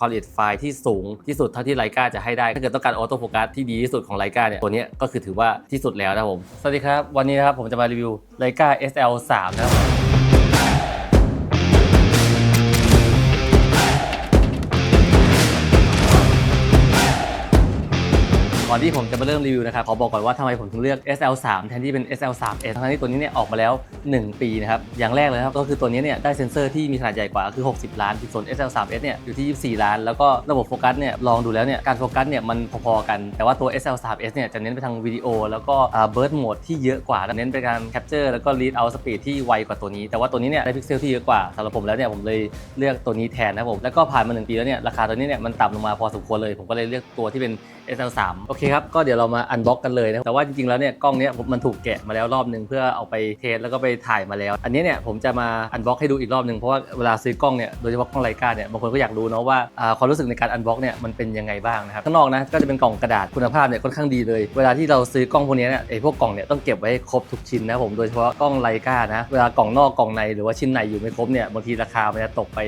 ความละเอียดไฟล์ที่สูงที่สุดเท่าที่ไลกาจะให้ได้ ถ้าเกิดต้องการออโต้โฟกัสที่ดีที่สุดของไลกาเนี่ยตัวนี้ก็คือถือว่าที่สุดแล้วนะครับผม สวัสดีครับ วันนี้นะครับผมจะมารีวิวไลกา SL3 นะครับ ก่อนที่ผมจะมาเริ่มรีวิวนะครับขอบอกก่อนว่าทำไมผมถึงเลือก SL3 แทนที่เป็น SL3S ทั้งที่ตัวนี้เนี่ยออกมาแล้ว 1 ปีนะครับอย่างแรกเลยครับก็คือตัวนี้เนี่ยได้เซ็นเซอร์ที่มีขนาดใหญ่กว่าคือ 60 ล้านส่วน SL3S เนี่ยอยู่ที่ 24 ล้าน แล้วก็ระบบโฟกัสเนี่ยลองดูแล้วเนี่ยการโฟกัสเนี่ยมันพอๆกัน แต่ว่าตัว SL3S เนี่ยจะเน้นไปทางวิดีโอ แล้วก็เบิร์ดโหมดที่เยอะกว่าเน้นไปการแคปเจอร์แล้วก็ read out speed ที่ไวกว่าตัวนี้ แต่ว่าตัวนี้เนี่ยได้พิกเซลที่เยอะกว่าสำหรับผมแล้วเนี่ยผมเลยเลือกตัวนี้แทนนะครับผมแล้วก็ผ่านมา1ปีแล้วเนี่ยราคาตัวนี้เนี่ยมันต่ำลงมาพอสมควรเลย ผมก็เลยเลือกตัวที่เป็น SL3 โอเคครับ ก็เดี๋ยวเรามาอันบ็อกกันเลยนะแต่ว่าจริงๆ แล้วเนี่ยกล้องเนี้ยผมมันถูกแกะมาแล้วรอบนึงเพื่อเอาไปเทสแล้วก็ไปถ่ายมาแล้ว อันนี้เนี่ยผมจะมาอันบ็อกให้ดูอีกรอบนึงเพราะว่าเวลาซื้อกล้องเนี่ยโดยเฉพาะกล้องไลกาเนี่ยบางคนก็อยากรู้เนาะว่าความรู้สึกในการอันบ็อกเนี่ยมันเป็นยังไงบ้างนะครับข้างนอกนะก็จะเป็นกล่องกระดาษคุณภาพเนี่ยค่อนข้างดีเลย เวลาที่เราซื้อกล้องพวกนี้เนี่ยไอ้พวกกล่องเนี่ยต้องเก็บไว้ให้ครบทุกชิ้นนะผมโดยเฉพาะกล้องไลกานะเวลากล่องนอกกล่องในหรือว่าชิ้นในอยู่ไม่ครบเนี่ยบางทีราคามันจะตกไป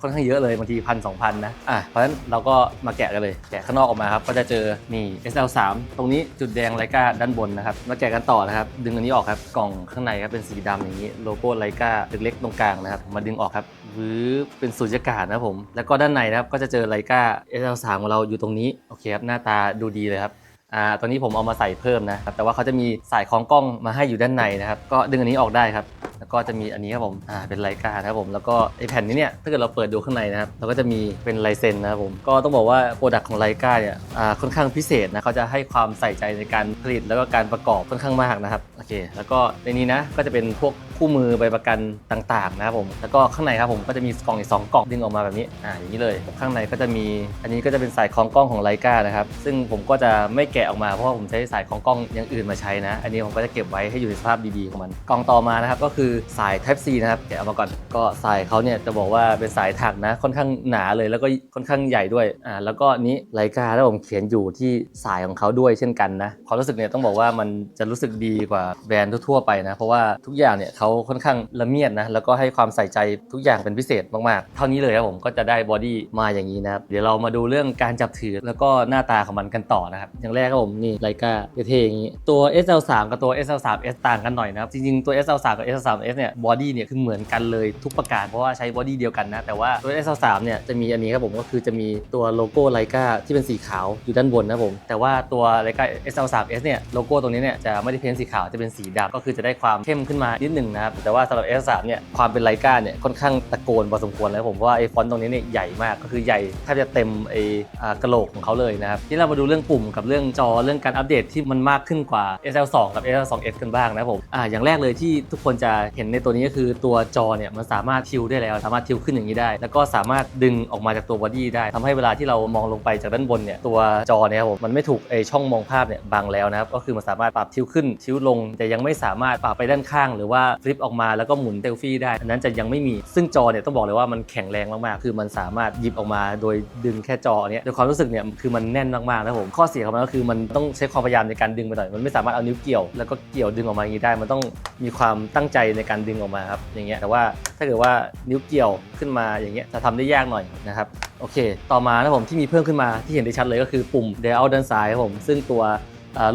ค่อนข้างเยอะเลยบางทีพันสองพันนะอะเพราะฉะนั้นเราก็มาแกะกันเลย แกะข้างนอกออกมาครับก็จะเจอนี่ SL3 ตรงนี้จุดแดงไลกาด้านบนนะครับมาแกะกันต่อนะครับดึงอันนี้ออกครับกล่องข้างในครับเป็นสีดำอย่างนี้โลโก้ไลกาเล็กๆตรงกลางนะครับมาดึงออกครับวืบเป็นสูญญากาศนะครับผม แล้วก็ด้านในนะครับก็จะเจอไลกา SL3 ของเราอยู่ตรงนี้โอเคครับหน้าตาดูดีเลยครับอ่าตัวนี้ผมเอามาใส่เพิ่มนะครับแต่ว่าเขาจะมีสายคล้องกล้องมาให้อยู่ด้านในนะครับก็ดึงอันนี้ออกได้ครับแล้ว ก็จะมีอันนี้ครับผมอ่าเป็นไลกาครับผมแล้วก็ไอแผ่นนี้เนี่ยถ้าเกิดเราเปิดดูข้างในนะครับเราก็จะมีเป็นลายเซ็นนะครับผมก็ต้องบอกว่าโปรดักต์ของไลกาเนี่ยอ่าค่อนข้างพิเศษนะเขาจะให้ความใส่ใจในการผลิตแล้วก็การประกอบค่อนข้างมากนะครับโอเค แล้วก็ในนี้นะก็จะเป็นพวก คู่มือใบประกันต่างๆนะครับผม แล้วก็ข้างในครับผมก็จะมีกล่องอีกสองกล่องดึงออกมาแบบนี้ อ่าอย่างนี้เลย ข้างในก็จะมี อันนี้ก็จะเป็นสายคล้องกล้องของไลกานะครับ ซึ่งผมก็จะไม่แกะออกมาเพราะว่าผมใช้สายคล้องกล้องอย่างอื่นมาใช้นะ อันนี้ผมก็จะเก็บไว้ให้อยู่ในสภาพดีๆของมัน กล่องต่อมานะครับก็คือสาย Type C นะครับ แกะออกมาก่อน ก็สายเขาเนี่ยจะบอกว่าเป็นสายถักนะ ค่อนข้างหนาเลย แล้วก็ค่อนข้างใหญ่ด้วย อ่า แล้วก็นี้ไลกาแล้วผมเขียนอยู่ที่สายของเขาด้วยเช่นกันนะ ความรู้สึกเนี่ยต้องบอกว่ามันจะรู้สึกดีกว่าแบรนด์ทั่วๆไปนะ เพราะว่าทุกอย่างเนี่ยเขาค่อนข้างละเมียดนะแล้วก็ให้ความใส่ใจทุกอย่างเป็นพิเศษมากๆ เท่านี้เลยครับผมก็จะได้บอดี้มาอย่างนี้นะครับเดี๋ยวเรามาดูเรื่องการจับถือแล้วก็หน้าตาของมันกันต่อนะครับอย่างแรกครับผมนี่ไลกาเท่ๆอย่างนี้ตัว SL3 กับตัว SL3S ต่างกันหน่อยนะครับจริงๆตัว SL3 กับ SL3S เนี่ยบอดี้เนี่ยคือเหมือนกันเลยทุกประการเพราะว่าใช้บอดี้เดียวกันนะแต่ว่าตัว SL3 เนี่ยจะมีอันนี้ครับผมก็คือจะมีตัวโลโก้ไลกาที่เป็นสีขาวอยู่ด้านบนนะผมแต่ว่าตัวไลกา SL3S เนี่ยโลโก้ตรงนี้เนี่ยจะไม่ได้เพ้นสีขาวจะเป็นสีดำก็คือจะได้ความเข้มขึ้นมานิดหนึ่งนะครับ แต่ว่าสำหรับ S3 เนี่ยความเป็นไลกาเนี่ยค่อนข้างตะโกนพอสมควรแล้วผมเพราะว่าไอ้ฟอนต์ตรงนี้เนี่ยใหญ่มากก็คือใหญ่แทบจะเต็มไอ้อกระโหลกของเขาเลยนะครับที่เรามาดูเรื่องปุ่มกับเรื่องจอเรื่องการอัปเดตที่มันมากขึ้นกว่า SL2 กับ SL2S กันบ้างนะผมอ่าอย่างแรกเลยที่ทุกคนจะเห็นในตัวนี้ก็คือตัวจอเนี่ยมันสามารถทิวได้แล้ว สามารถทิวขึ้นอย่างนี้ได้ แล้วก็สามารถดึงออกมาจากตัวบอดี้ได้ทำให้เวลาที่เรามองลงไปจากด้านบนเนี่ยตัวจอเนี่ยผมมันไม่ถูกไอช่องมองภาพเนี่ยบังแล้วนะครับก็คือมันสามารถปรับทิวขึ้นทิวลง แต่ยังไม่สามารถปรับไปด้านข้าง หรือว่าฟลิปออกมาแล้วก็หมุนเซลฟี่ได้ อันนั้นจะยังไม่มี ซึ่งจอเนี่ยต้องบอกเลยว่ามันแข็งแรงมากๆ คือมันสามารถหยิบออกมาโดยดึงแค่จอเนี้ยโดยความรู้สึกเนี่ยคือมันแน่นมากๆนะครับผม ข้อเสียของมันก็คือมันต้องใช้ความพยายามในการดึงไปหน่อย มันไม่สามารถเอานิ้วเกี่ยวแล้วก็เกี่ยวดึงออกมาอย่างนี้ได้ มันต้องมีความตั้งใจในการดึงออกมาครับ อย่างเงี้ย แต่ว่าถ้าเกิดว่านิ้วเกี่ยวขึ้นมาอย่างเงี้ยจะทำได้ยากหน่อยนะครับ โอเค ต่อมานะครับผมที่มีเพิ่มขึ้นมาที่เห็นได้ชัดเลยก็คือปุ่ม dial ด้านซ้ายครับผมซึ่งตัว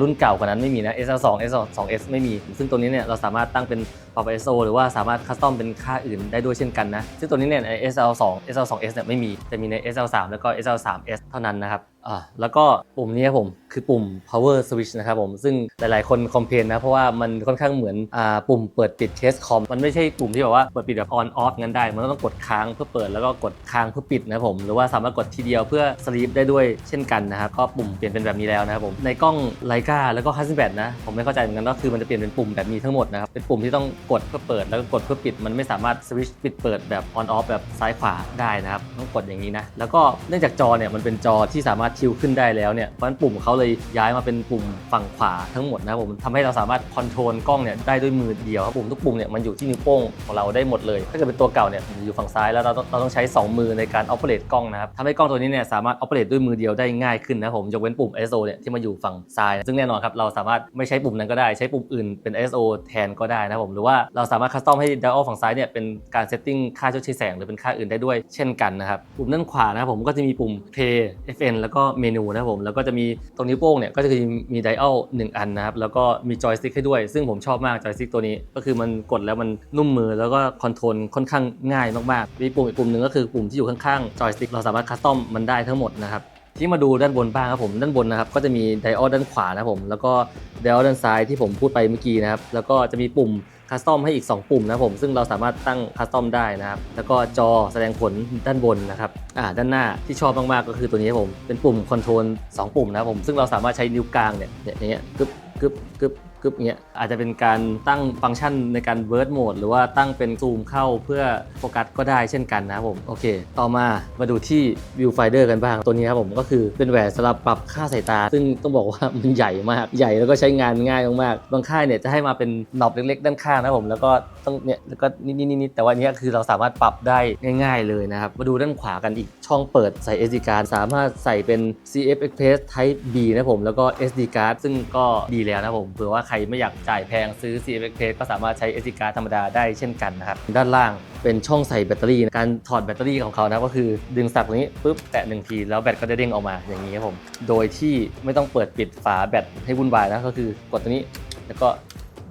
รุ่นเก่ากว่านั้นไม่มีนะ SL2 SL2S ไม่มี ซึ่งตัวนี้เนี่ยเราสามารถตั้งเป็นปรับ ISO หรือว่าสามารถคัสตอมเป็นค่าอื่นได้ด้วยเช่นกันนะ ซึ่งตัวนี้เนี่ยใน SL2 SL2S เนี่ยไม่มี จะมีใน SL3 แล้วก็ SL3S เท่านั้นนะครับ อ่าแล้วก็ปุ่มนี้ครับผมคือปุ่ม power switch นะครับผมซึ่งหลายๆ คนคอมเพลนนะ เพราะว่ามันค่อนข้างเหมือนอ่าปุ่มเปิดปิดเคสคอมมันไม่ใช่ปุ่มที่แบบว่าเปิดปิดแบบ on off งั้นได้ มันต้องกดค้างเพื่อเปิดแล้วก็กดค้างเพื่อปิดนะผมหรือว่าสามารถกดทีเดียวเพื่อ sleep ได้ด้วยเช่นกันนะครับก็ปุ่มเปลี่ยนเป็นแบบนี้แล้วนะครับผมในกล้องไลกาแล้วก็ฮัสซิแบนะผมไม่เข้าใจเหมือนกันว่าคือมันจะเปลี่ยนเป็นปุ่มแบบนี้ทั้งหมดนะครับเป็นปุ่มที่ต้องกดเพื่อเปิดแล้วก็กดเพื่อปิด มันไม่สามารถสวิตช์ปิดเปิดแบบ on off แบบซ้ายขวาได้นะครับต้องกดอย่างนี้นะแล้วก็เนื่องจากจอเนี่ยมันเป็นจอที่สามารถทิวขึ้นได้แล้วเนี่ยเพราะฉะนั้นปุ่มเขาเลยย้ายมาเป็นปุ่มฝั่งขวาทั้งหมดนะครับผมทำให้เราสามารถคอนโทรลกล้องเนี่ยได้ด้วยมือเดียวครับปุ่มทุกปุ่มเนี่ยมันอยู่ที่นิ้วโป้งของเราได้หมดเลย ถ้าเกิดเป็นตัวเก่าเนี่ยมันอยู่ฝั่งซ้ายแล้วเราต้องเราต้องใช้ 2 มือในการออ e r a t e กล้องนะครับทำให้กล้องตัวนี้เนี่ยสามารถออ e r a t e ด้วยมือเดียวได้ง่ายขึ้นนะครับผมยกเว้นปุ่ม ISO เนี่ยที่มาอยู่ฝั่งซ้ายซึ่งแน่นอนครับเราสามารถไม่ใช้ปุ่มนั้นก็ได้ใช้ปุ่มอื่นเป็น ISO แทนก็ได้นะครับผมหรือว่าเราสามารถคัสตอมให้ dial ฝั่งซ้ายเนี่ยเป็นการเซตติ้งค่าชดเชยแสงหรือเป็นค่าอื่นได้ด้วย เช่นกันนะครับปุ่มด้านขวานะครับผมก็จะมีปุ่ม play fn แล้วก็เมนูนะครับผมแล้วก็จะมีตรงนิ้วโป้งเนี่ยก็จะมี dial หนึ่งอันนะครับแล้วก็มีจอยสติ๊กให้ด้วย ซึ่งผมชอบมากจอยสติ๊กตัวนี้ก็คือมันกดแล้วมันนุ่มมือแล้วก็คอนโทรลค่อนข้างง่ายมากๆมีปุ่มอีกปุ่มหนึ่งก็คือปุ่มที่อยู่ข้างๆจอยสติ๊กเราสามารถคัสตอมมันได้ทั้งหมดนะครับที่มาดูด้านบนบ้างครับผมด้านบนนะครับก็จะมีไดออดด้านขวานะครับผมแล้วก็ไดออดด้านซ้ายที่ผมพูดไปเมื่อกี้นะครับแล้วก็จะมีปุ่ม คัสตอมให้อีก 2 ปุ่มนะผม ซึ่งเราสามารถตั้งคัสตอมได้นะครับ แล้วก็จอแสดงผลด้านบนนะครับอ่าด้านหน้าที่ชอบมาก ๆ ก็คือตัวนี้ครับผม เป็นปุ่มคอนโทรล2ปุ่มนะครับผม ซึ่งเราสามารถใช้นิ้วกลางเนี่ยเนี่ยอย่างเงี้ยกึบกึบกึบ กึบอางเงี้ยอาจจะเป็นการตั้งฟังก์ชันในการเวิร์ดโหมดหรือว่าตั้งเป็นซูมเข้าเพื่อโฟกัสก็ได้เช่นกันนะครับผมโอเค ต่อมามาดูที่ Viewfinder กันบ้าง ตัวนี้ครับผมก็คือเป็นแหวนสำหรับปรับค่าสายตา ซึ่งต้องบอกว่ามันใหญ่มากใหญ่แล้วก็ใช้งานง่ายมากๆบางค่ายเนี่ยจะให้มาเป็นหนอบเล็กๆ ด้านข้างนะครับผมแล้วก็ต้องเนี่ยแล้วก็นิดๆๆแต่ว่าอันนี้คือเราสามารถปรับได้ง่าย ๆ เลยนะครับมาดูด้านขวากันอีกช่องเปิดใส่ SD card สามารถใส่เป็น CF Express Type B นะครับผมแล้วก็ SD card ซึ่งก็ดีแล้วนะผมเผื่อว่าใครไม่อยากจ่ายแพงซื้อ CF Express ก็สามารถใช้ SD card ธรรมดาได้เช่นกันนะครับ ด้านล่างเป็นช่องใส่แบตเตอรี่การถอดแบตเตอรี่ของเขานะก็คือดึงสับตรงนี้ปุ๊บแตะหนึ่งทีแล้วแบตก็จะเด้งออกมาอย่างนี้ครับผม โดยที่ไม่ต้องเปิดปิดฝาแบตให้วุ่นวายนะก็คือกดตรงนี้แล้วก็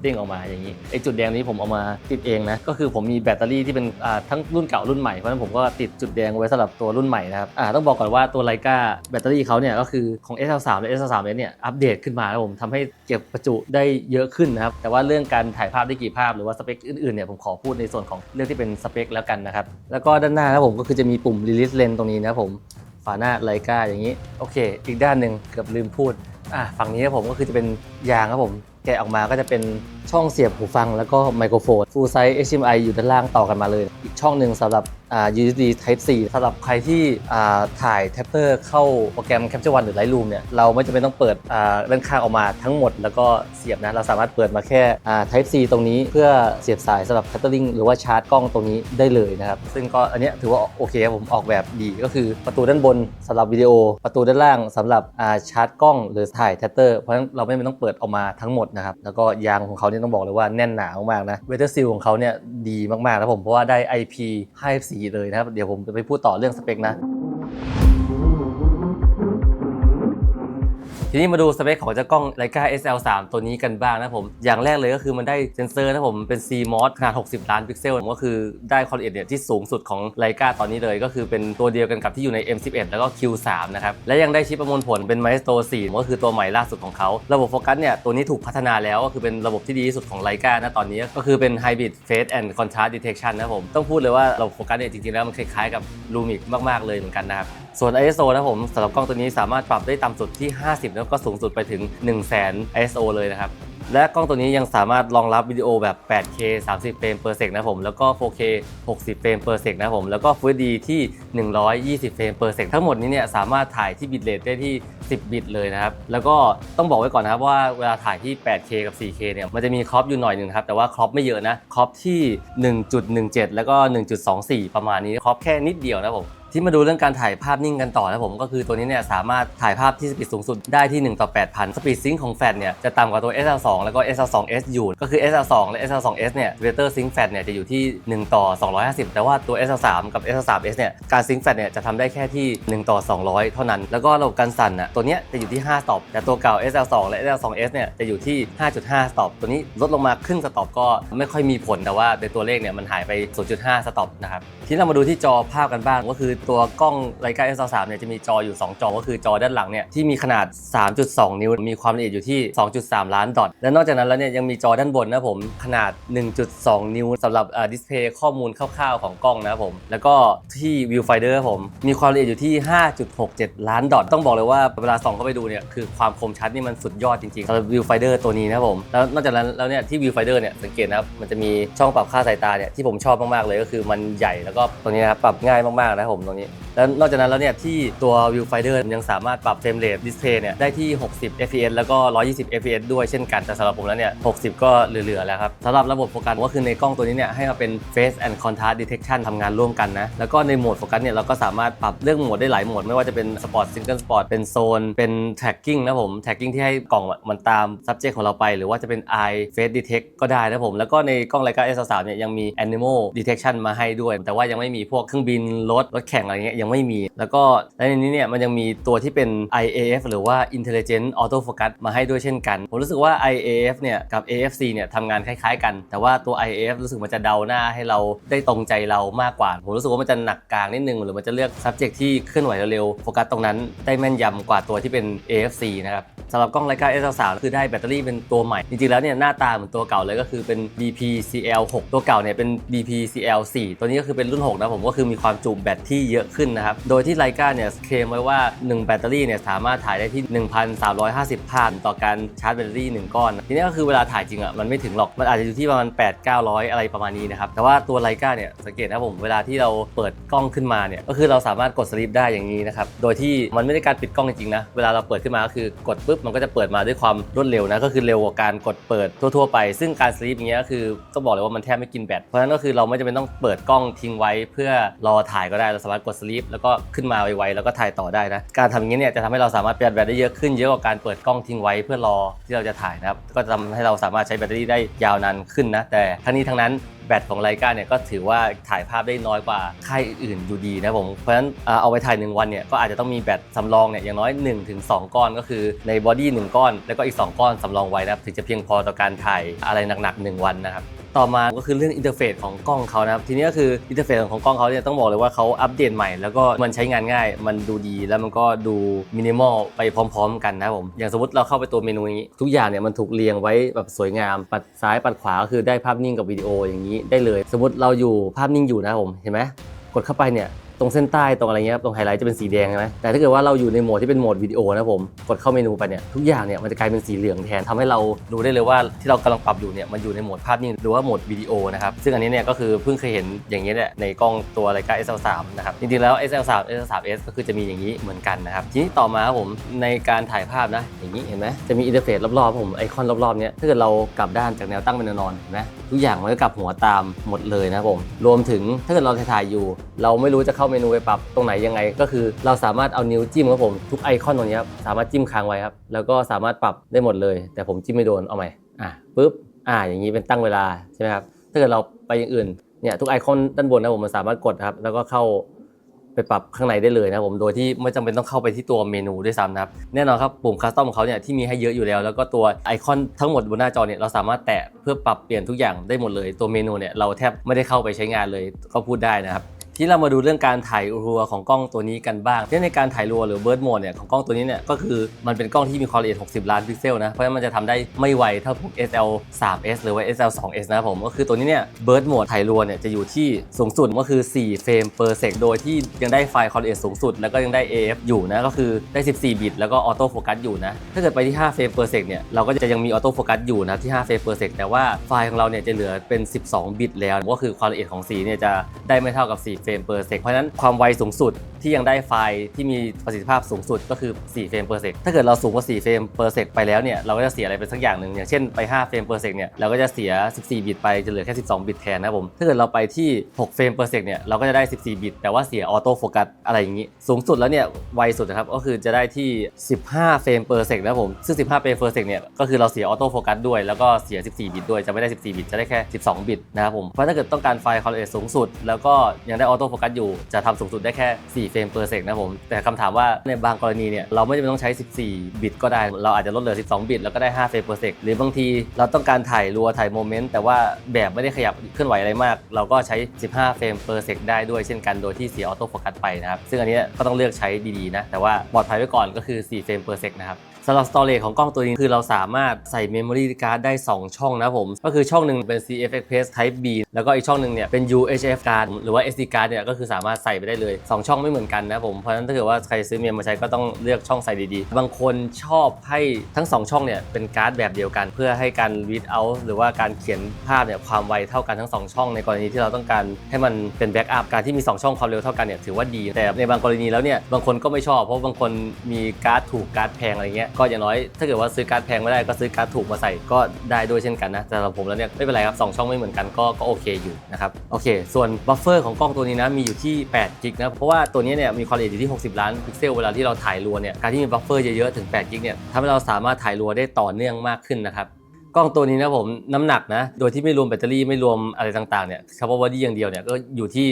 เด้งออกมาอย่างนี้ไอจุดแดงนี้ผมเอามาติดเองนะก็คือผมมีแบตเตอรี่ที่เป็นทั้งรุ่นเก่ารุ่นใหม่เพราะฉะนั้นผมก็ติดจุดแดงไว้สำหรับตัวรุ่นใหม่นะครับต้องบอกก่อนว่าตัวไลกาแบตเตอรี่เขาเนี่ยก็คือของ S3 และ S3S เนี่ยอัปเดตขึ้นมาแล้วผมทำให้เก็บประจุได้เยอะขึ้นนะครับแต่ว่าเรื่องการถ่ายภาพได้กี่ภาพหรือว่าสเปคอื่นๆเนี่ยผมขอพูดในส่วนของเรื่องที่เป็นสเปคแล้วกันนะครับแล้วก็ด้านหน้าครับผมก็คือจะมีปุ่ม release lens ตรงนี้นะผมฝาหน้าไลกาอย่างนี้โอเค อีกด้านหนึ่งเกือบลืมพูดอ่าฝั่งนี้ครับผมก็คือจะเป็นยางครับผม แกะออกมาก็จะเป็น ช่องเสียบหูฟังแล้วก็ไมโครโฟน full size HDMI อยู่ด้านล่างต่อกันมาเลย อีกช่องหนึ่งสำหรับอ่า USB Type C สำหรับใครที่อ่าถ่ายแท็บเ e อร์เข้าโปรแกรม Capture One หรือ Lightroom เนี่ยเราไม่จำเป็นต้องเปิดอ่าด้านข้างออกมาทั้งหมด แล้วก็เสียบนะ เราสามารถเปิดมาแค่อ่า Type C ตรงนี้เพื่อเสียบสายสำหรับ Capturing หรือว่าชาร์จกล้องตรงนี้ได้เลยนะครับ ซึ่งก็อันเนี้ยถือว่าโอเคครับผมออกแบบดีก็คือประตูด้านบนสำหรับวิดีโอ ประตูด้านล่างสำหรับอ่าชาร์จกล้องหรือถ่ายแท็บเ e อร์เพราะฉะนั้นเราไม่จำเป็นต้องเปิดออกมาทั้งหมดนะครับแล้วก็ยางของเขาเนี่ยต้องบอกเลยว่าแน่นหนามากๆนะเวเทอร์ซิลของเขาเนี่ยดีมากๆนะผมเพราะว่าได้ IP 54เลยนะครับ เดี๋ยวผมจะไปพูดต่อเรื่องสเปคนะ ทีนี้มาดูสเปคของเจ้ากล้อง Leica SL3 ตัวนี้กันบ้างนะผม อย่างแรกเลยก็คือมันได้เซนเซอร์นะผมเป็น CMOS ขนาด 60 ล้านพิกเซลก็คือได้ความละเอียดเนี่ยที่สูงสุดของ Leica ตอนนี้เลยก็คือเป็นตัวเดียวกันกับที่อยู่ใน M11 แล้วก็ Q3 นะครับและยังได้ชิปประมวลผลเป็น Maestro 4ก็คือตัวใหม่ล่าสุดของเขา ระบบโฟกัสเนี่ยตัวนี้ถูกพัฒนาแล้วก็คือเป็นระบบที่ดีที่สุดของ Leica นะตอนนี้ก็คือเป็น Hybrid Phase and Contrast Detection นะผมต้องพูดเลยว่าระบบโฟกัสเนี่ยจริงๆแล้วมันคล้ายๆกับ Lumix มากๆเลยเหมือนกันนะครับ ส่วน ISO นะผมสำหรับกล้องตัวนี้สามารถปรับได้ต่ำสุดที่ 50 แล้วก็สูงสุดไปถึง 1 0 0 0 0 ISO เลยนะครับและกล้องตัวนี้ยังสามารถรองรับวิดีโอแบบ 8K 30 เฟรม per sec นะผม แล้วก็ 4K 60 เฟรม per sec นะผม แล้วก็ Full HD ที่ 120 เฟรม per sec ทั้งหมดนี้เนี่ยสามารถถ่ายที่บิตเรทได้ที่ 10 บิตเลยนะครับ แล้วก็ต้องบอกไว้ก่อนนะครับว่าเวลาถ่ายที่ 8K กับ 4K เนี่ย มันจะมีครอปอยู่หน่อยหนึ่งครับ แต่ว่าครอปไม่เยอะนะ ครอปที่ 1.17 แล้วก็ 1.24 ประมาณนี้ ครอปแค่นิดเดียวนะผม ที่มาดูเรื่องการถ่ายภาพนิ่งกันต่อนะผมก็คือตัวนี้เนี่ยสามารถถ่ายภาพที่สปีดสูงสุดได้ที่ 1 ต่อ 8,000 สปีดซิงค์ของแฟลชเนี่ยจะต่ำกว่าตัว SL2 แล้วก็ SL2S อยู่ ก็คือ SL2 และ SL2S เนี่ยเวเตอร์ซิงค์แฟลชเนี่ยจะอยู่ที่ 1 ต่อ 250 แต่ว่าตัว SL3 กับ SL3S เนี่ยการซิงค์แฟลชเนี่ยจะทำได้แค่ที่ 1 ต่อ 200 เท่านั้น แล้วก็ระบบการสั่นอะตัวเนี้ยจะอยู่ที่ 5 สต็อปแต่ตัวเก่า SL2 และ SL2S เนี่ยจะอยู่ที่ 5.5 สต็อปตัวนี้ลดลงมาครึ่งสต็อปก็ไม่ค่อยมีผลแต่ว่าในตัวเลขเนี่ยมันหายไป 0.5 สต็อปนะครับทีนี้เรามาดูที่จอภาพกันบ้างก็คือตัวกล้อง Leica S3 เนี่ยจะมีจออยู่ 2 จอ ก็คือจอด้านหลังเนี่ยที่มีขนาด 3.2 นิ้ว มีความละเอียดอยู่ที่ 2.3 ล้านดอท และนอกจากนั้นแล้วเนี่ยยังมีจอด้านบนนะผมขนาด 1.2 นิ้วสำหรับดิสเพย์ข้อมูลคร่าวๆของกล้องนะผม แล้วก็ที่ Viewfinder ครับผม มีความละเอียดอยู่ที่ 5.67 ล้านดอท ต้องบอกเลยว่าเวลาส่องเข้าไปดูเนี่ยคือความคมชัดนี่มันสุดยอดจริงๆสำหรับ Viewfinder ตัวนี้นะผม แล้วนอกจากนั้นแล้วเนี่ยที่ Viewfinder เนี่ยสังเกตนะครับมันจะมีช่องปรับค่าสายตาเนี่ยที่ผมชอบมากๆเลยก็คือมันใหญ่แล้วก็ตัวนี้นะครับปรับง่ายมากๆนะผมตรงนี้ แล้วนอกจากนั้นแล้วเนี่ยที่ตัว Viewfinder ยังสามารถปรับเฟรมเรทดิสเพย์เนี่ยได้ที่ 60 fps แล้วก็ 120 fps ด้วยเช่นกันแต่สำหรับผมแล้วเนี่ย 60 ก็เหลือๆแล้วครับสำหรับระบบโฟกัสก็คือในกล้องตัวนี้เนี่ยให้มาเป็น Face and Contrast Detection ทำงานร่วมกันนะแล้วก็ในโหมดโฟกัสเนี่ยเราก็สามารถปรับเรื่องโหมดได้หลายโหมดไม่ว่าจะเป็น Sport Single Sport เป็นโซนเป็น Tracking นะผม Tracking ที่ให้กล่องมันตาม subject ของเราไป หรือว่าจะเป็น Eye Face Detect ก็ได้นะผมแล้วก็ในกล้อง Leica S3 เนี่ยยังมี Animal Detection มาให้ด้วย แต่ว่ายังไม่มีพวกเครื่องบินรถรถแข่งอะไรเงี้ยยังไม่มี แล้วก็ในนี้เนี่ยมันยังมีตัวที่เป็น IAF หรือว่า Intelligent Auto Focus มาให้ด้วยเช่นกัน ผมรู้สึกว่า IAF เนี่ยกับ AFC เนี่ยทำงานคล้ายๆ กัน แต่ว่าตัว IAF รู้สึกมันจะเดาหน้าให้เราได้ตรงใจเรามากกว่า ผมรู้สึกว่ามันจะหนักกลางนิดนึง หรือมันจะเลือก subject ที่เคลื่อนไหวเร็วๆโฟกัสตรงนั้นได้แม่นยำกว่าตัวที่เป็น AFC นะครับสำหรับกล้อง Leica S3 คือได้แบตเตอรี่เป็นตัวใหม่ จริงๆ แล้วเนี่ยหน้าตาเหมือนตัวเก่าเลยก็คือเป็น BPCL6 ตัวเก่าเนี่ยเป็น BPCL4 ตัวนี้ก็คือเป็นรุ่น 6 นะผมก็คือมีความจุแบตที่เยอะขึ้นนะครับ โดยที่ Leica เนี่ยเคลมไว้ว่า 1 แบตเตอรี่เนี่ยสามารถถ่ายได้ที่ 1,350 ภาพต่อการชาร์จแบตเตอรี่ 1 ก้อน ทีนี้ก็คือเวลาถ่ายจริงอะมันไม่ถึงหรอก มันอาจจะอยู่ที่ประมาณ 8 900 อะไรประมาณนี้นะครับ แต่ว่าตัว Leica เนี่ยสังเกตนะผมเวลาที่เราเปิดกล้องขึ้นมาเนี่ยก็คือเราสามารถกดสลิปได้อย่างนี้นะครับ โดยที่มันไม่ได้การปิดกล้องจริงๆนะ เวลาเราเปิดขึ้นมาก็คือกดปุ๊บมันก็จะเปิดมาด้วยความรวดเร็วนะก็คือเร็วกว่าการกดเปิดทั่วๆไป ซึ่งการสลิปอย่างเงี้ยก็คือต้องบอกเลยว่ามันแทบไม่กินแบตเพราะฉะนั้นก็คือเราไม่จำเป็นต้องเปิดกล้องทิ้งไว้เพื่อรอถ่ายก็ได้เราสาารถกดสลิปแล้วก็ขึ้นมาไวๆแล้วก็ถ่ายต่อได้นะ การทำอย่างนี้เนี่ยจะทำให้เราสามารถประหยัดแบตได้เยอะขึ้นเยอะกว่าการเปิดกล้องทิ้งไว้เพื่อรอที่เราจะถ่ายนะครับ ก็จะทำให้เราสามารถใช้แบตเตอรี่ได้ยาวนานขึ้นนะ แต่ทั้งนี้ทั้งนั้นแบตของไลกาเนี่ยก็ถือว่าถ่ายภาพได้น้อยกว่าค่ายอื่นอยู่ดีนะผมเพราะฉะนั้นเอาไปถ่าย 1 วันเนี่ยก็อาจจะต้องมีแบตสำรองเนี่ยอย่างน้อย 1-2 ก้อนก็คือในบอดี้1ก้อน แล้วก็อีก 2 ก้อนสำรองไว้นะครับถึงจะเพียงพอต่อการถ่ายอะไรหนักๆ 1 วันนะครับ ต่อมาก็คือเรื่องอินเทอร์เฟซของกล้องเขานะครับทีนี้ก็คืออินเทอร์เฟซของกล้องเขาเนี่ยต้องบอกเลยว่าเขาอัปเดตใหม่แล้วก็มันใช้งานง่าย มันดูดีแล้วมันก็ดูมินิมอลไปพร้อม ๆ กันนะผมอย่างสมมติเราเข้าไปตัวเมนูนี้ ทุกอย่างเนี่ยมันถูกเรียงไว้แบบสวยงาม ปัดซ้ายปัดขวาก็คือได้ภาพนิ่งกับวิดีโออย่างนี้ได้เลย สมมติเราอยู่ภาพนิ่งอยู่นะผมเห็นไหมกดเข้าไปเนี่ย รงเส้นใต้ตรงอะไรเงี้ยครับตรงไฮไลท์จะเป็นสีแดงใช่ไหมแต่ถ้าเกิดว่าเราอยู่ในโหมดที่เป็นโหมดวิดีโอนะผมกดเข้าเมนูไปเนี่ยทุกอย่างเนี่ยมันจะกลายเป็นสีเหลืองแทนทำให้เราดูได้เลยว่าที่เรากำลังปรับอยู่เนี่ยมันอยู่ในโหมดภาพนิ่งหรือว่าโหมดวิดีโอนะครับซึ่งอันนี้เนี่ยก็คือเพิ่งเคยเห็นอย่างนี้แหละในกล้องตัว Leica SL3 นะครับจริงๆแล้ว SL3 SL3s ก็คือจะมีอย่างนี้เหมือนกันนะครับทีนี้ต่อมาครับผมในการถ่ายภาพนะอย่างนี้เห็นไหมจะมีอินเทอร์เฟซรอบๆผมไอคอนรอบๆเนี้ยถ้าเกิดเรากลับด้านจากแนวตั้งเป็นแนวนอนเห็นไหมทุกอย่างมันก็กลับหัวตามหมดเลยนะผมรวมถึงถ้าเกิดเราถ่ายอยู่ เราไม่รู้จะเข้าเมนูไปปรับตรงไหนยังไง ก็คือเราสามารถเอานิ้วจิ้มครับผมทุกไอคอนตรงนี้ครับสามารถจิ้มค้างไว้ครับแล้วก็สามารถปรับได้หมดเลย แต่ผมจิ้มไม่โดนเอาใหม่อะปุ๊บอ่าอย่างนี้เป็นตั้งเวลาใช่ไหมครับถ้าเกิดเราไปอย่างอื่นเนี่ยทุกไอคอนด้านบนนะผมมันสามารถกดครับแล้วก็เข้าไปปรับข้างในได้เลยนะผมโดยที่ไม่จำเป็นต้องเข้าไปที่ตัวเมนูด้วยซ้ำนะครับแน่นอนครับปุ่มคัสตอมของเขาเนี่ยที่มีให้เยอะอยู่แล้ว แล้วก็ตัวไอคอนทั้งหมดบนหน้าจอเนี่ยเราสามารถแตะเพื่อปรับเปลี่ยนทุกอย่างได้หมดเลย ตัวเมนูเนี่ยเราแทบไม่ได้เข้าไปใช้งานเลยก็พูดได้นะครับ ที่เรามาดูเรื่องการถ่ายรัวของกล้องตัวนี้กันบ้างที่ในการถ่ายรัวหรือเบิร์ดโหมดเนี่ยของกล้องตัวนี้เนี่ยก็คือมันเป็นกล้องที่มีความละเอียด 60 ล้านพิกเซลนะ เพราะฉะนั้นมันจะทำได้ไม่ไวเท่าพวก SL 3s หรือว่า SL 2s นะผมก็คือตัวนี้เนี่ยเบิร์ดโหมดถ่ายรัวเนี่ยจะอยู่ที่สูงสุดก็คือ 4 เฟรม per sec โดยที่ยังได้ไฟล์ความละเอียดสูงสุด แล้วก็ยังได้ AF อยู่นะก็คือได้ 14 บิตแล้วก็ออโต้โฟกัสอยู่นะถ้าเกิดไปที่ 5 เฟรม per sec เนี่ยเราก็จะยังมีออโต้โฟกัสอยู่นะที่ 5 เฟรม per sec แต่ว่าไฟล์ของเราเนี่ยจะเหลือเป็น 12 บิตแล้วก็คือความละเอียดของสีเนี่ยจะได้ไม่เท่ากับ4เฟรม per sec เพราะฉะนั้นความไวสูงสุดที่ยังได้ไฟล์ที่มีประสิทธิภาพสูงสุดก็คือ 4 เฟรม per sec ถ้าเกิดเราสูงกว่า 4 เฟรม per sec ไปแล้วเนี่ยเราก็จะเสียอะไรไปสักอย่างหนึ่งอย่างเช่นไป 5 เฟรม per sec เนี่ยเราก็จะเสีย 14 บิตไปจะเหลือแค่ 12 บิตแทนนะครับผมถ้าเกิดเราไปที่ 6 เฟรม per sec เนี่ยเราก็จะได้ 14 บิต แต่ว่าเสียออโต้โฟกัสอะไรอย่างนี้ สูงสุดแล้วเนี่ยไวสุดนะครับก็คือจะได้ที่ 15 เฟรม per sec นะครับผมซึ่ง 15 เฟรม per sec เนี่ยก็คือเราเสียออโต้โฟกัสด้วยแล้วก็เสีย 14 บิตด้วยจะไม่ได้ 14 บิตจะได้แค่ 12 บิตนะครับผมเพราะถ้าเกิดต้องการไฟล์ความละเอียดสูงสุด แล้วก็ยังได้ออโต้โฟกัสอยู่จะทำสูงสุดได้แค่ 4 เฟรม per sec นะผม แต่คำถามว่าในบางกรณีเนี่ยเราไม่จำเป็นต้องใช้ 14 บิตก็ได้ เราอาจจะลดเหลือ 12 บิตแล้วก็ได้ 5 เฟรม per sec หรือบางทีเราต้องการถ่ายรัวถ่ายโมเมนต์แต่ว่าแบบไม่ได้ขยับเคลื่อนไหวอะไรมาก เราก็ใช้ 15 เฟรม per sec ได้ด้วยเช่นกันโดยที่เสียออโต้โฟกัสไปนะครับซึ่งอันนี้ก็ต้องเลือกใช้ดีๆนะแต่ว่าปลอดภัยไว้ก่อนก็คือ 4 เฟรม per sec นะครับ สำหรับ storage ของกล้องตัวนี้คือเราสามารถใส่ memory card ได้ 2 ช่องนะผม ก็คือช่องหนึ่งเป็น CF Express Type B แล้วก็อีกช่องหนึ่งเนี่ยเป็น UHF card หรือว่า SD card เนี่ยก็คือสามารถใส่ไปได้เลย 2 ช่องไม่เหมือนกันนะผมเพราะฉะนั้นถ้าเกิดว่าใครซื้อเมมมาใช้ก็ต้องเลือกช่องใส่ดีๆ บางคนชอบให้ทั้ง 2 ช่องเนี่ยเป็นการ์ดแบบเดียวกัน เพื่อให้การ read out หรือว่าการเขียนภาพเนี่ยความไวเท่ากันทั้ง 2 ช่อง ในกรณีที่เราต้องการให้มันเป็นแบ็กอัพการที่มี 2 ช่องความเร็วเท่ากันเนี่ยถือว่าดีแต่ในบางกรณีแล้วเนี่ยบางคนก็ไม่ชอบเพราะบางคนมีการ์ดถูกการ์ดแพงอะไรเงี้ยก็อย่างน้อย ถ้าเกิดว่าซื้อการ์ดแพงไม่ได้ก็ซื้อการ์ดถูกมาใส่ก็ได้ด้วยเช่นกันนะแต่สำหรับผมแล้วเนี่ยไม่เป็นไรครับสองช่องไม่เหมือนกันก็ก็โอเคอยู่นะครับโอเค ส่วนบัฟเฟอร์ของกล้องตัวนี้นะมีอยู่ที่8กิกนะเพราะว่าตัวนี้เนี่ยมีความละเอียดอยู่ที่ 60 ล้านพิกเซลเวลาที่เราถ่ายรัวเนี่ยการที่มีบัฟเฟอร์เยอะๆถึง8กิกเนี่ยทำให้เราสามารถถ่ายรัวได้ต่อเนื่องมากขึ้นนะครับกล้องตัวนี้นะผมน้ำหนักนะโดยที่ไม่รวมแบตเตอรี่ไม่รวมอะไรต่างๆเนี่ยเฉพาะบอดี้อย่างเดียวเนี่ยก็อยู่ที่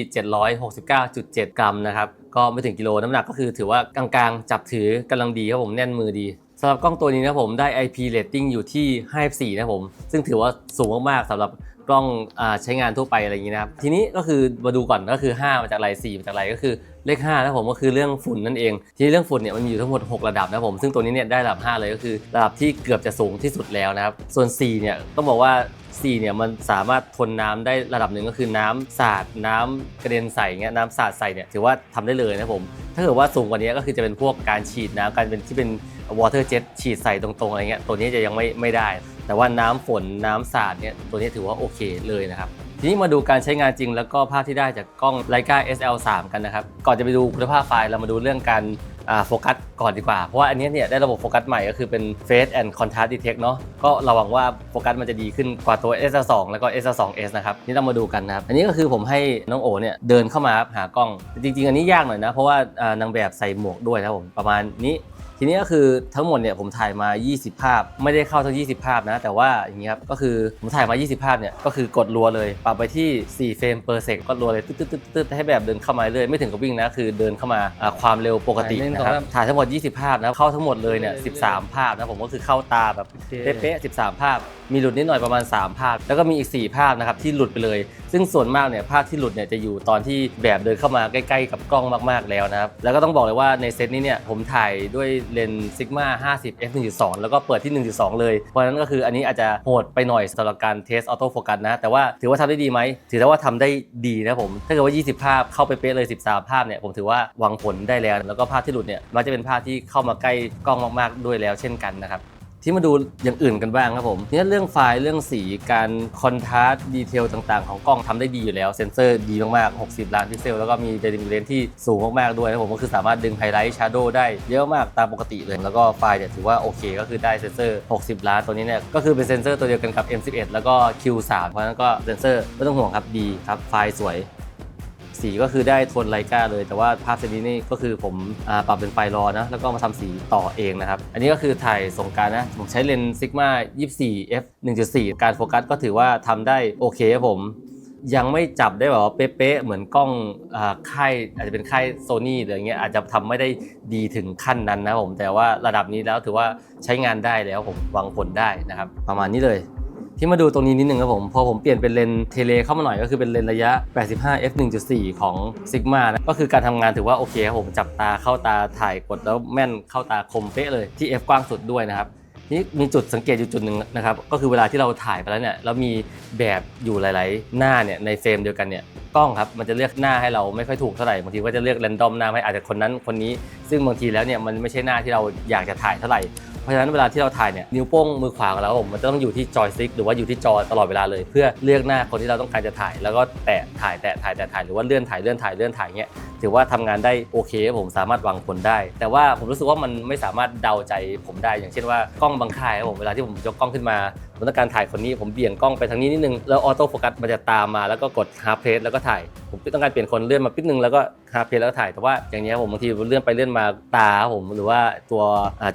769.7 กรัมนะครับก็ไม่ถึงกิโลน้ำหนักก็คือถือว่ากลางๆ จับถือกำลังดีครับผมแน่นมือดี สำหรับกล้องตัวนี้นะผมได้ IP rating อยู่ที่ 54 นะผม ซึ่งถือว่าสูงมากๆสำหรับกล้องอใช้งานทั่วไปอะไรอย่างนี้นะครับ ทีนี้ก็คือมาดูก่อนก็คือ 5 มาจากอะไร4มาจากอะไรก็คือเลข5นะผมก็คือเรื่องฝุ่นนั่นเอง ทีนี้เรื่องฝุ่นเนี่ยมันมีอยู่ทั้งหมด 6 ระดับนะผมซึ่งตัวนี้เนี่ยได้ระดับ 5 เลยก็คือระดับที่เกือบจะสูงที่สุดแล้วนะครับ ส่วน 4 เนี่ยต้องบอกว่า 4 เนี่ยมันสามารถทนน้ำได้ระดับหนึ่งก็คือน้ำสาดน้ำกระเด็นใส่เงี้ยน้ำสาดใส่เนี่ยถือว่าทำได้เลยนะผมถ้าเกิดว่าสูงกว่านี้ก็คือจะเป็นพวกการฉีดน้ำการเป็นที่เป็น water jet ฉีดใส่ตรงๆอะไรเงี้ยตัวนี้จะยังไม่ไม่ได้ แต่ว่าน้ำฝนน้ำสาดเนี่ยตัวนี้ถือว่าโอเคเลยนะครับ ทีนี้มาดูการใช้งานจริงแล้วก็ภาพที่ได้จากกล้อง Leica SL3 กันนะครับ ก่อนจะไปดูคุณภาพไฟล์เรามาดูเรื่องการโฟกัสก่อนดีกว่า เพราะว่าอันนี้เนี่ยได้ระบบโฟกัสใหม่ก็คือเป็น Phase and Contrast Detect เนาะก็เราหวังว่าโฟกัสมันจะดีขึ้นกว่าตัว SL2 แล้วก็ SL2S นะครับ นี่เรามาดูกันนะครับ อันนี้ก็คือผมให้น้องโอเนี่ยเดินเข้ามาหากล้อง จริง ๆ อันนี้ยากหน่อยนะ เพราะว่านางแบบใส่หมวกด้วยนะผมประมาณนี้ ทีนี้ก็คือทั้งหมดเนี่ยผมถ่ายมา 20 ภาพ ไม่ได้เข้าทั้ง 20 ภาพนะ แต่ว่าอย่างนี้ครับก็คือผมถ่ายมา 20 ภาพเนี่ยก็คือกดรัวเลย ปรับไปที่ 4 เฟรม per sec ก็รัวเลยตึ๊ดตึ๊ดตึ๊ดตึ๊ดให้แบบเดินเข้ามาเรื่อยไม่ถึงกับวิ่งนะคือเดินเข้ามาอ่าความเร็วปกตินะครับถ่ายทั้งหมด 20 ภาพนะเข้าทั้งหมดเลยเนี่ย 13 ภาพนะผมก็คือเข้าตาแบบเป๊ะๆ13 ภาพ มีหลุดนิดหน่อยประมาณ 3 ภาพ แล้วก็มีอีก 4 ภาพนะครับที่หลุดไปเลย ซึ่งส่วนมากเนี่ยภาพที่หลุดเนี่ยจะอยู่ตอนที่แบบเดินเข้ามาใกล้ ๆ กับกล้องมากๆแล้วนะครับแล้วก็ต้องบอกเลยว่าในเซตนี้เนี่ยผมถ่ายด้วยเลนส์ซิกมา50 f 1.2แล้วก็เปิดที่ 1.2 เลย เพราะฉะนั้นก็คืออันนี้อาจจะโหดไปหน่อยสำหรับการเทสออโต้โฟกัสนะ แต่ว่าถือว่าทำได้ดีไหม ถือว่าทำได้ดีนะผม ถ้าเกิดว่า 20 ภาพเข้าไปเป๊ะเลย 13 ภาพเนี่ย ผมถือว่าหวังผลได้แล้ว แล้วก็ภาพที่หลุดเนี่ย มันจะเป็นภาพที่เข้ามาใกล้กล้องมากๆด้วยแล้วเช่นกันนะครับ ที่มาดูอย่างอื่นกันบ้างครับผมเนี่ยเรื่องไฟล์เรื่องสีการคอนทราสต์ดีเทลต่างๆ ของกล้องทำได้ดีอยู่แล้ว เซนเซอร์ดีมากๆ 60 ล้านพิกเซล แล้วก็มีเดลิมิเลนที่สูงมากๆ ด้วยนะผมก็คือสามารถดึงไฮไลท์ชาร์โดได้เยอะมากตามปกติเลย แล้วก็ไฟล์เนี่ยถือว่าโอเค ก็คือได้เซนเซอร์ 60 ล้านตัวนี้เนี่ยก็คือเป็นเซนเซอร์ตัวเดียวกันกับ M11 แล้วก็ Q3 เพราะฉะนั้นก็เซนเซอร์ไม่ต้องห่วงครับดีครับไฟล์สวย สีก็คือได้โทนไลกาเลย แต่ว่าภาพเซตนี้นี่ก็คือผมอปรับเป็นไฟรอนะแล้วก็มาทำสีต่อเองนะครับ อันนี้ก็คือถ่ายสงการนะ ผมใช้เลนส์ซิกมา24 f 1.4 การโฟกัสก็ถือว่าทำได้โอเคครับผมยังไม่จับได้แบบว่าเป๊ะๆเหมือนกล้องอค่ายอาจจะเป็นค่ายโซนี่หรืออย่างเงี้ยอาจจะทำไม่ได้ดีถึงขั้นนั้นนะผมแต่ว่าระดับนี้แล้วถือว่าใช้งานได้แล้วผมวังผลได้นะครับ ประมาณนี้เลย ที่มาดูตรงนี้นิดนึงครับผม พอผมเปลี่ยนเป็นเลนเทเลเข้ามาหน่อยก็คือเป็นเลนระยะ 85 f 1.4 ของ Sigma นะก็คือการทำงานถือว่าโอเคครับผมจับตาเข้าตาถ่ายกดแล้วแม่นเข้าตาคมเป๊ะเลยที่ f กว้างสุดด้วยนะครับนี่มีจุดสังเกตอยู่จุดหนึ่งนะครับก็คือเวลาที่เราถ่ายไปแล้วเนี่ยแล้วมีแบบอยู่หลาย ๆ หน้าเนี่ยในเฟรมเดียวกันเนี่ยกล้องครับมันจะเลือกหน้าให้เราไม่ค่อยถูกเท่าไหร่บางทีก็จะเลือกแรนดอมหน้าให้อาจจะคนนั้นคนนี้ ซึ่งบางทีแล้วเนี่ยมันไม่ใช่หน้าที่เราอยากจะถ่ายเท่าไหร่เพราะฉะนั้นเวลาที่เราถ่ายเนี่ยนิ้วโป้งมือขวาของเราผมมันจะต้องอยู่ที่จอยสติ๊กหรือว่าอยู่ที่จอตลอดเวลาเลย เพื่อเลือกหน้าคนที่เราต้องการจะถ่าย แล้วก็แตะถ่ายแตะถ่ายแตะถ่ายหรือว่าเลื่อนถ่ายเลื่อนถ่ายเลื่อนถ่ายเงี้ยถือว่าทำงานได้โอเคผมสามารถวางผลได้ แต่ว่าผมรู้สึกว่ามันไม่สามารถเดาใจผมได้ อย่างเช่นว่ากล้องบางค่ายผมเวลาที่ผมยกกล้องขึ้นมา ผมต้องการถ่ายคนนี้ผมเบี่ยงกล้องไปทางนี้นิดนึงแล้วออโต้โฟกัสมันจะตามมาแล้วก็กดฮาร์เพสแล้วก็ถ่าย ผมต้องการเปลี่ยนคนเลื่อนมาปิดนึงแล้วก็ฮาร์เพสแล้วก็ถ่ายแต่ว่าอย่างเนี้ยผมบางทีเลื่อนไปเลื่อนมาตาผมหรือว่าตัว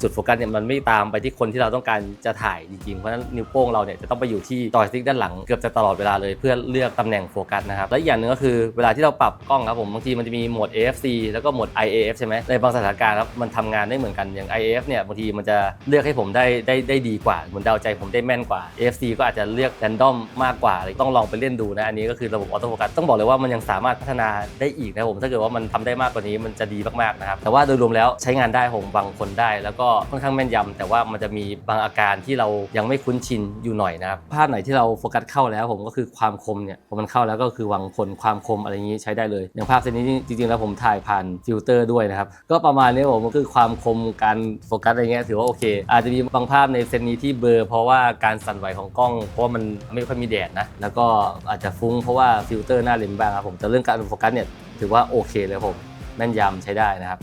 จุดโฟกัสเนี่ยมันไม่ตามไปที่คนที่เราต้องการจะถ่ายจริงๆเพราะฉะนั้นนิ้วโป้งเราเนี่ยจะต้องไปอยู่ที่จอยสติ๊กด้านหลังเกือบจะตลอดเวลาเลยเพื่อเลือกตำแหน่งโฟกัสนะครับและอีกอย่างหนึ่งก็คือเวลาที่เราปรับกล้องครับผมบางทีมันจะมีโหมด AFC แล้วก็โหมด IAF ใช่ไหมในบางสถานการณ์ครับมันทำงานได้เหมือนกันอย่าง IAF เนี่ยบางทีมันจะเลือกให้ผมได้ได้ได้ดีกว่าเหมือนเดาใจผมได้แม่นกว่าว่า AFC ก็อาจจะเลือก random มากกว่าต้องลองไปเล่นดูนะ อันนี้ก็คือระบบออโต้โฟกัสต้องบอกเลยว่ามันยังสามารถพัฒนาได้อีกนะผมถ้าเกิดว่ามันทำได้มากกว่านี้มันจะดีมากๆนะครับแต่ว่าโดยรวมแล้วใช้งานได้ผมบางคนได้ แล้วก็ค่อนข้างแม่นยำแต่ว่ามันจะมีบางอาการที่เรายังไม่คุ้นชินอยู่หน่อยนะครับภาพไหนที่เราโฟกัสเข้าแล้วผมก็คือความคมเนี่ยพอมันเข้าแล้วก็คือหวังผลความคมอะไรอย่างนี้ใช้ได้เลยอย่างภาพเซตนี้จริงๆแล้วผมถ่ายผ่านฟิลเตอร์ด้วยนะครับก็ประมาณนี้ผมก็คือความคมการโฟกัสอะไรเงี้ยถือว่าโอเค อาจจะมีบางภาพในเซตนี้ที่เบลอเพราะว่าการสั่นไหวของกล้อง เพราะว่ามันไม่ค่อยมีแดดนะ แล้วก็อาจจะฟุ้งเพราะว่าฟิลเตอร์หน้าเลนส์บ้างครับผมแต่เรื่องการโฟกัสเนี่ยถือว่าโอเคเลยผมแม่นยำใช้ได้นะครับ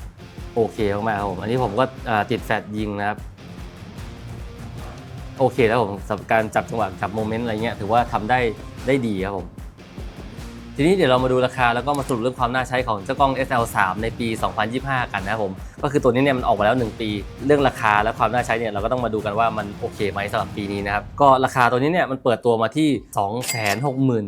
โอเคมากๆครับผมอันนี้ผมก็ติดแฟลชยิงนะครับโอเคแล้วผมสำหรับการจับจังหวะจับโมเมนต์อะไรเงี้ยถือว่าทำได้ได้ดีครับผม ทีนี้เดี๋ยวเรามาดูราคาแล้วก็มาสรุปเรื่องความน่าใช้ของเจ้ากล้อง SL3 ในปี 2025 กันนะครับผม ก็คือตัวนี้เนี่ยมันออกมาแล้ว 1 ปี เรื่องราคาและความน่าใช้เนี่ยเราก็ต้องมาดูกันว่ามันโอเคไหมสำหรับปีนี้นะครับ ก็ราคาตัวนี้เนี่ยมันเปิดตัวมาที่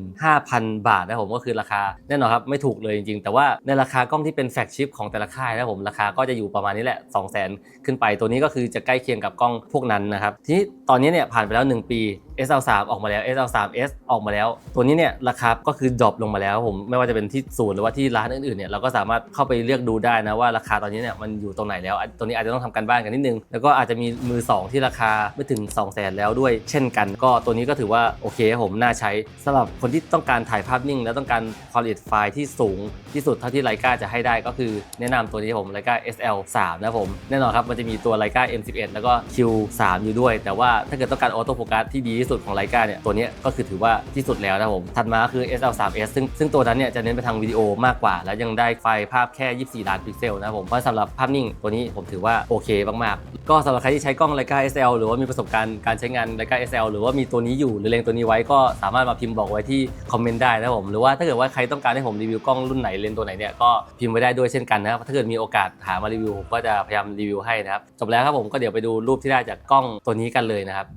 265,000 บาทนะครับผมก็คือราคาแน่นอนครับไม่ถูกเลยจริงๆ แต่ว่าในราคากล้องที่เป็นแฟลกชิพของแต่ละค่ายนะครับผมราคาก็จะอยู่ประมาณนี้แหละ 200,000 ขึ้นไปตัวนี้ก็คือจะใกล้เคียงกับกล้องพวกนั้นนะครับทีนี้ตอนนี้เนี่ยผ่านไปแล้ว 1 ปี SL3 ออกมาแล้ว SL3S ออกมาแล้ว ตัวนี้เนี่ยราคาก็คือดรอปลงมาแล้วผมไม่ว่าจะเป็นที่ศูนย์หรือว่าที่ร้านอื่นๆเนี่ยเราก็สามารถเข้าไปเลือกดูได้นะว่าราคาตอนนี้เนี่ยมันอยู่ตรงไหนแล้วตัวนี้อาจจะต้องทำการบ้านกันนิดนึง แล้วก็อาจจะมีมือ 2 ที่ราคาไม่ถึง 2 0 0 0 0 0แล้วด้วย เช่นกัน ก็ตัวนี้ก็ถือว่าโอเคผมน่าใช้สำหรับคนที่ต้องการถ่ายภาพนิ่ง แล้วต้องการ quality ไฟล์ที่สูงที่สุดเท่าที่ไลกาจะให้ได้ก็คือแนะนำตัวนี้ผมไลกา SL3 นะผมแน่นอนครับมันจะมีตัวไลกา M11 แล้วก็ Q3 อยู่ด้วย แต่ว่าถ้าเกิดต้องการออโต้โฟกัสที่ดีที่สุดของไลกาเนี่ยตัวนี้ก็คือถือว่าที่สุดแล้วนะผมถัดมาคือ SL3S ซึ่งซึ่งตัวนั้นเนี่ยจะเน้นไปทางวิดีโอมากกว่า แล้วยังได้ไฟล์ภาพแค่ 24 ล้านพิกเซลนะผมเพราะสำหรับภาพนิ่งตัวนี้ผมถือว่าโอเคมากๆ ก็สำหรับใครที่ใช้กล้องไลกา SL หรือว่ามีประสบการณ์การใช้งานไลกา SL หรือว่ามีตัวนี้อยู่หรือเล็งตัวนี้ไว้ก็สามารถมาพิมพ์บอกไว้ที่คอมเมนต์ได้นะครับผมหรือว่าถ้าเกิดว่าใครต้องการให้ผมรีวิวกล้องรุ่นไหนเลนตัวไหนเนี่ยก็พิมพ์ไว้ได้ด้วยเช่นกันนะครับถ้าเกิดมีโอกาสหามารีวิวผมก็จะพยายามรีวิวให้นะครับจบแล้วครับผมก็เดี๋ยวไปดูรูปที่ได้จากกล้องตัวนี้กันเลยนะครับ